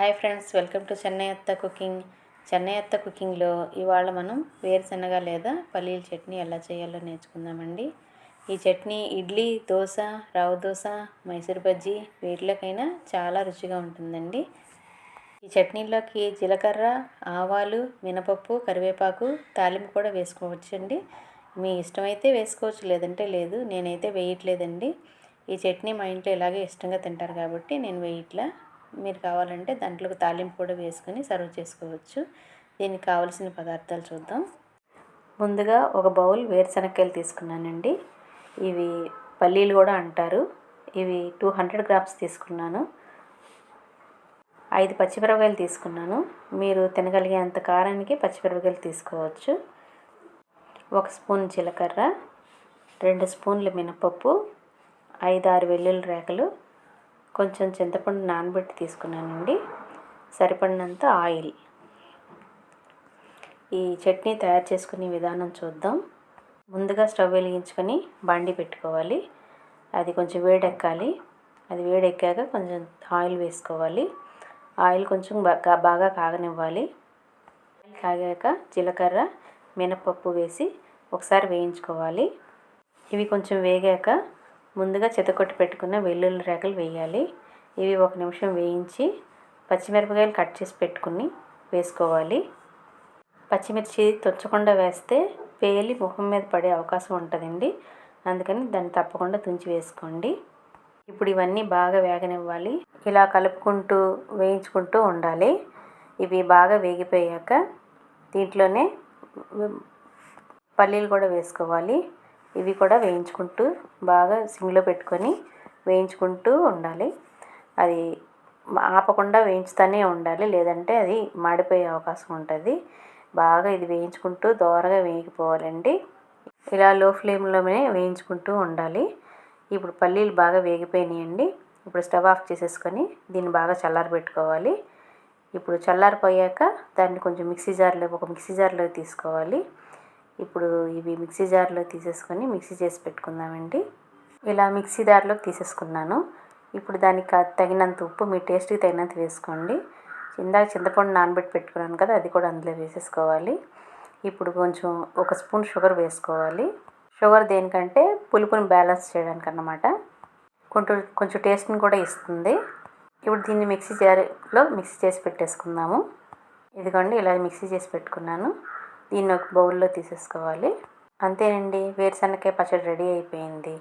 Hi friends welcome to Chennai అత్త cooking. Chennai అత్త కుకింగ్లో ఇవాళ మనం వేరుశనగ లేదా పల్లీల చట్నీ ఎలా చేయాలో నేర్చుకుందామండి. ఈ చట్నీ ఇడ్లీ దోశ రావు దోశ మైసూర్ బజ్జీ వీటిలోకైనా చాలా రుచిగా ఉంటుందండి. ఈ చట్నీలోకి జీలకర్ర ఆవాలు మినపప్పు కరివేపాకు తాలింపు కూడా వేసుకోవచ్చండి. మీ ఇష్టమైతే వేసుకోవచ్చు లేదంటే లేదు నేనైతే వేయట్లేదండి. ఈ చట్నీ మా ఇంట్లో ఇలాగే ఇష్టంగా తింటారు కాబట్టి నేను వేయట్లా. మీరు కావాలంటే దాంట్లోకి తాలింపు కూడా వేసుకొని సర్వ్ చేసుకోవచ్చు. దీనికి కావలసిన పదార్థాలు చూద్దాం. ముందుగా ఒక బౌల్ వేరుశనక్కాయలు తీసుకున్నానండి. ఇవి పల్లీలు కూడా అంటారు. ఇవి టూ హండ్రెడ్ గ్రామ్స్ తీసుకున్నాను. ఐదు పచ్చిమిరపకాయలు తీసుకున్నాను. మీరు తినగలిగేంత కారానికి పచ్చిమిరపకాయలు తీసుకోవచ్చు. ఒక స్పూన్ జీలకర్ర రెండు స్పూన్లు మినపప్పు ఐదు ఆరు వెల్లుల్లి రేకలు కొంచెం చింతపండు నానబెట్టి తీసుకున్నానండి. సరిపడినంత ఆయిల్. ఈ చట్నీ తయారు చేసుకునే విధానం చూద్దాం. ముందుగా స్టవ్ వెలిగించుకొని బండి పెట్టుకోవాలి. అది కొంచెం వేడెక్కాలి. అది వేడెక్కాక కొంచెం ఆయిల్ వేసుకోవాలి. ఆయిల్ కొంచెం బాగా బాగా కాగనివ్వాలి. కాగాక జీలకర్ర మినపప్పు వేసి ఒకసారి వేయించుకోవాలి. ఇవి కొంచెం వేగాక ముందుగా చితకొట్టి పెట్టుకున్న వెల్లుల్లి రేకలు వేయాలి. ఇవి ఒక నిమిషం వేయించి పచ్చిమిరపకాయలు కట్ చేసి పెట్టుకుని వేసుకోవాలి. పచ్చిమిర్చి తుచ్చకుండా వేస్తే పేలి ముఖం మీద పడే అవకాశం ఉంటుందండి. అందుకని దాన్ని తప్పకుండా తుంచి వేసుకోండి. ఇప్పుడు ఇవన్నీ బాగా వేగనివ్వాలి. ఇలా కలుపుకుంటూ వేయించుకుంటూ ఉండాలి. ఇవి బాగా వేగిపోయాక దీంట్లోనే పల్లీలు కూడా వేసుకోవాలి. ఇవి కూడా వేయించుకుంటూ బాగా సిమ్లో పెట్టుకొని వేయించుకుంటూ ఉండాలి. అది ఆపకుండా వేయించుతూనే ఉండాలి. లేదంటే అది మాడిపోయే అవకాశం ఉంటుంది. బాగా ఇది వేయించుకుంటూ దోరగా వేగిపోవాలండి. ఇలా లో ఫ్లేమ్లోనే వేయించుకుంటూ ఉండాలి. ఇప్పుడు పల్లీలు బాగా వేగిపోయినాయండి. ఇప్పుడు స్టవ్ ఆఫ్ చేసేసుకొని దీన్ని బాగా చల్లారబెట్టుకోవాలి ఇప్పుడు చల్లారిపోయాక దాన్ని కొంచెం మిక్సీ జార్లో ఒక మిక్సీ జార్లో తీసుకోవాలి. ఇప్పుడు ఇవి మిక్సీ జార్లో తీసేసుకొని మిక్సీ చేసి పెట్టుకుందామండి. ఇలా మిక్సీ జార్లోకి తీసేసుకున్నాను. ఇప్పుడు దానికి తగినంత ఉప్పు మీ టేస్ట్కి తగినంత వేసుకోండి. ఇందాక చింతపండు నానబెట్టి పెట్టుకున్నాను కదా అది కూడా అందులో వేసేసుకోవాలి. ఇప్పుడు కొంచెం ఒక స్పూన్ షుగర్ వేసుకోవాలి. షుగర్ దేనికంటే పులుపుని బ్యాలెన్స్ చేయడానికి అన్నమాట కొంచెం కొంచెం టేస్ట్ని కూడా ఇస్తుంది. ఇప్పుడు దీన్ని మిక్సీ జార్లో మిక్సీ చేసి పెట్టేసుకుందాము. ఇదిగోండి ఇలా మిక్సీ చేసి పెట్టుకున్నాను. దీన్ని ఒక బౌల్లో తీసేసుకోవాలి. అంతేనండి వేరుశనగకాయ పచ్చడి రెడీ అయిపోయింది.